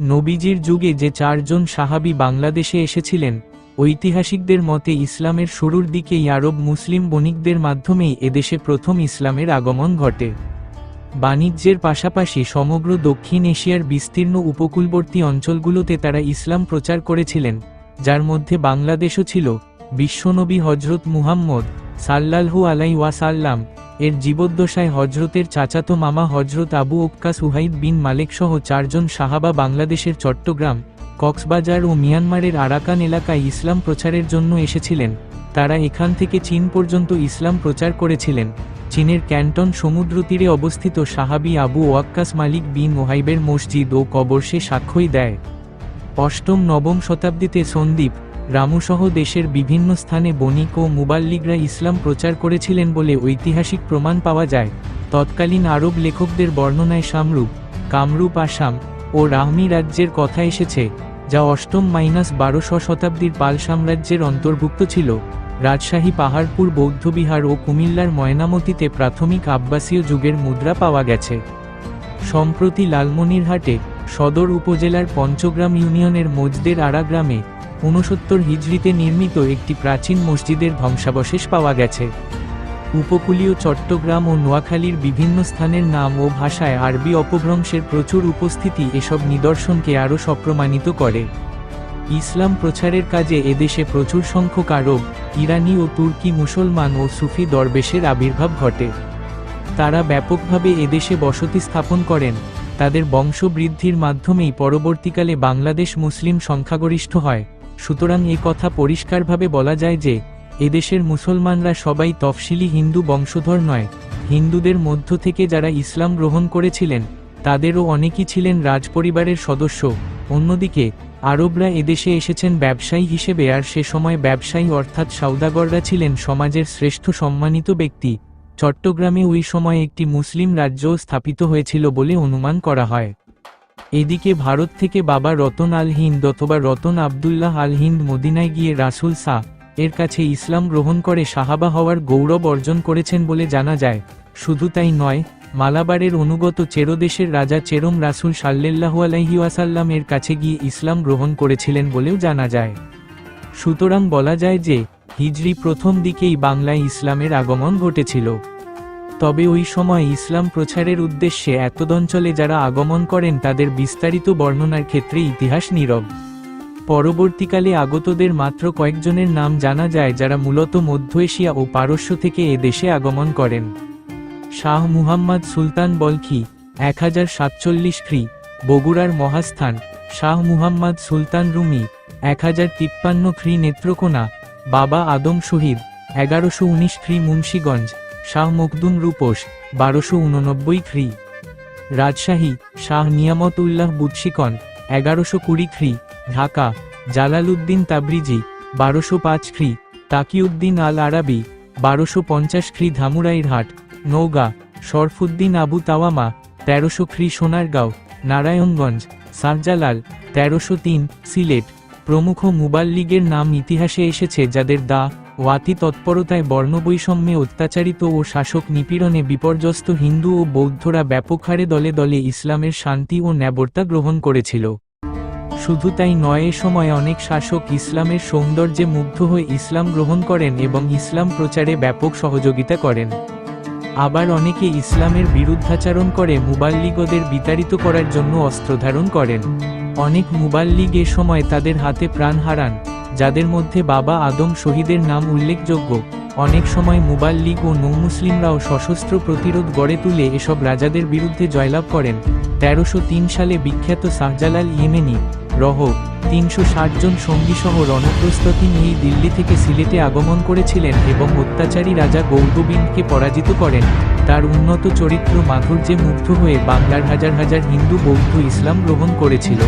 নবীজির যুগে যে চারজন সাহাবি বাংলাদেশে এসেছিলেন, ঐতিহাসিকদের মতে ইসলামের শুরুর দিকেই আরব মুসলিম বণিকদের মাধ্যমেই এদেশে প্রথম ইসলামের আগমন ঘটে। বাণিজ্যের পাশাপাশি সমগ্র দক্ষিণ এশিয়ার বিস্তীর্ণ উপকূলবর্তী অঞ্চলগুলোতে তারা ইসলাম প্রচার করেছিলেন, যার মধ্যে বাংলাদেশও ছিল, বিশ্বনবী হজরত মুহাম্মদ সাল্লাল্হু আলাই ওয়াসাল্লাম এর জীবদ্দশায় হজরতের চাচাতো মামা হজরত আবু ওক্কাস উহাইদ বিন মালেক সহ চারজন সাহাবা বাংলাদেশের চট্টগ্রাম, কক্সবাজার ও মিয়ানমারের আরাকান এলাকায় ইসলাম প্রচারের জন্য এসেছিলেন। তারা এখান থেকে চীন পর্যন্ত ইসলাম প্রচার করেছিলেন। চীনের ক্যান্টন সমুদ্র তীরে অবস্থিত সাহাবি আবু ওয়াক্কাস মালিক বিন ওহাইবের মসজিদ ও কবর সে সাক্ষ্যই দেয়। অষ্টম নবম শতাব্দীতে সন্দীপ রামুসহ দেশের বিভিন্ন স্থানে বণিক ও মুবাল্লিগরা ইসলাম প্রচার করেছিলেন বলে ঐতিহাসিক প্রমাণ পাওয়া যায়। তৎকালীন আরব লেখকদের বর্ণনায় শামরূপ, কামরূপ আসাম ও রাহমি রাজ্যের কথা এসেছে, যা অষ্টম মাইনাস বারোশো শতাব্দীর পাল সাম্রাজ্যের অন্তর্ভুক্ত ছিল। রাজশাহী, পাহাড়পুর বৌদ্ধবিহার ও কুমিল্লার ময়নামতিতে প্রাথমিক আব্বাসীয় যুগের মুদ্রা পাওয়া গেছে। সম্প্রতি লালমনিরহাটে সদর উপজেলার পঞ্চগ্রাম ইউনিয়নের মজদের আড়া গ্রামে ঊনসত্তর হিজড়িতে নির্মিত একটি প্রাচীন মসজিদের ধ্বংসাবশেষ পাওয়া গেছে। উপকূলীয় চট্টগ্রাম ও নোয়াখালীর বিভিন্ন স্থানের নাম ও ভাষায় আরবি অপভ্রংশের প্রচুর উপস্থিতি এসব নিদর্শনকে আরও সপ্রমাণিত করে। ইসলাম প্রচারের কাজে এদেশে প্রচুর সংখ্যক আরব, ইরানি ও তুর্কি মুসলমান ও সুফি দরবেশের আবির্ভাব ঘটে। তারা ব্যাপকভাবে এদেশে বসতি স্থাপন করেন। তাদের বংশবৃদ্ধির মাধ্যমেই পরবর্তীকালে বাংলাদেশ মুসলিম সংখ্যাগরিষ্ঠ হয়। সুতরাং এ কথা পরিষ্কারভাবে বলা যায় যে, এদেশের মুসলমানরা সবাই তফসিলি হিন্দু বংশধর নয়। হিন্দুদের মধ্য থেকে যারা ইসলাম গ্রহণ করেছিলেন, তাদেরও অনেকেই ছিলেন রাজপরিবারের সদস্য। অন্যদিকে, আরবরা এদেশে এসেছেন ব্যবসায়ী হিসেবে আর সে সময় ব্যবসায়ী অর্থাৎ সৌদাগররা ছিলেন সমাজের শ্রেষ্ঠ সম্মানিত ব্যক্তি। চট্টগ্রামে ওই সময় একটি মুসলিম রাজ্যও স্থাপিত হয়েছিল বলে অনুমান করা হয়। এদিকে ভারত থেকে বাবা রতন আল হিন্দ অথবা রতন আবদুল্লাহ আল হিন্দ মদিনায় গিয়ে রাসুল শাহ এর কাছে ইসলাম গ্রহণ করে সাহাবা হওয়ার গৌরব অর্জন করেছেন বলে জানা যায়। শুধু তাই নয়, মালাবারের অনুগত চেরোদেশের রাজা চেরম রাসুল সাল্লাল্লাহু আলাইহি ওয়াসাল্লাম এর কাছে গিয়ে ইসলাম গ্রহণ করেছিলেন বলেও জানা যায়। সুতরাং বলা যায় যে, হিজরি প্রথম দিকেই বাংলায় ইসলামের আগমন ঘটেছিল। তবে ওই সময় ইসলাম প্রচারের উদ্দেশ্যে এতদঞ্চলে যারা আগমন করেন তাদের বিস্তারিত বর্ণনার ক্ষেত্রে ইতিহাস নীরব। পরবর্তীকালে আগতদের মাত্র কয়েকজনের নাম জানা যায় যারা মূলত মধ্য এশিয়া ও পারস্য থেকে এ দেশে আগমন করেন। শাহ মুহাম্মদ সুলতান বলখি এক হাজার সাতচল্লিশ খ্রি, বগুড়ার মহাস্থান। শাহ মুহাম্মদ সুলতান রুমি এক হাজার তিপ্পান্ন খ্রি নেত্রকোনা। বাবা আদম শহীদ, এগারোশো উনিশ খ্রি মুন্সীগঞ্জ। শাহ মখদুম রূপোস, বারোশো উননব্বই খ্রি। রাজশাহী, শাহ নিয়ামত উল্লাহ বুৎসিকন, এগারোশো কুড়ি খ্রি। ঢাকা, জালালউদ্দিন তাবরিজি, বারোশো পাঁচ খ্রি। তাকিউদ্দিন আল আরাবি বারোশো পঞ্চাশ খ্রি ধামুরাইরহাট। নৌগা শরফুদ্দিন আবু তাওয়ামা, তেরোশো খ্রি সোনারগাঁও। নারায়ণগঞ্জ, সারজালাল, তেরোশো তিন, সিলেট। প্রমুখ মুবাল্লিগের নাম ইতিহাসে এসেছে যাদের দা ওয়াতি তৎপরতায় বর্ণবৈষম্যে অত্যাচারিত ও শাসক নিপীড়নে বিপর্যস্ত হিন্দু ও বৌদ্ধরা ব্যাপক হারে দলে দলে ইসলামের শান্তি ও ন্যাবর্তা গ্রহণ করেছিল। শুধু তাই নয় সময় অনেক শাসক ইসলামের সৌন্দর্যে মুগ্ধ হয়ে ইসলাম গ্রহণ করেন এবং ইসলাম প্রচারে ব্যাপক সহযোগিতা করেন। আবার অনেকে ইসলামের বিরুদ্ধাচারণ করে মুবাল্লিগদের বিতাড়িত করার জন্য অস্ত্র ধারণ করেন। অনেক মুবাল্লিগ এ সময় তাদের হাতে প্রাণ হারান। যাদের মধ্যে বাবা আদম শহীদের নাম উল্লেখযোগ্য। অনেক সময় মুবাল্লিগ ও নৌমুসলিমরাও সশস্ত্র প্রতিরোধ গড়ে তুলে এসব রাজাদের বিরুদ্ধে জয়লাভ করেন। তেরোশো সালে বিখ্যাত শাহজালাল ইয়েমেনি, রহ, তিনশো ষাট জন সঙ্গীসহ রণপ্রস্তুতি নিয়ে দিল্লি থেকে সিলেটে আগমন করেছিলেন এবং অত্যাচারী রাজা গৌরবিন্দকে পরাজিত করেন। তার উন্নত চরিত্র মাধুর্যে মুগ্ধ হয়ে বাংলার হাজার হাজার হিন্দু বৌদ্ধ ইসলাম গ্রহণ করেছিল।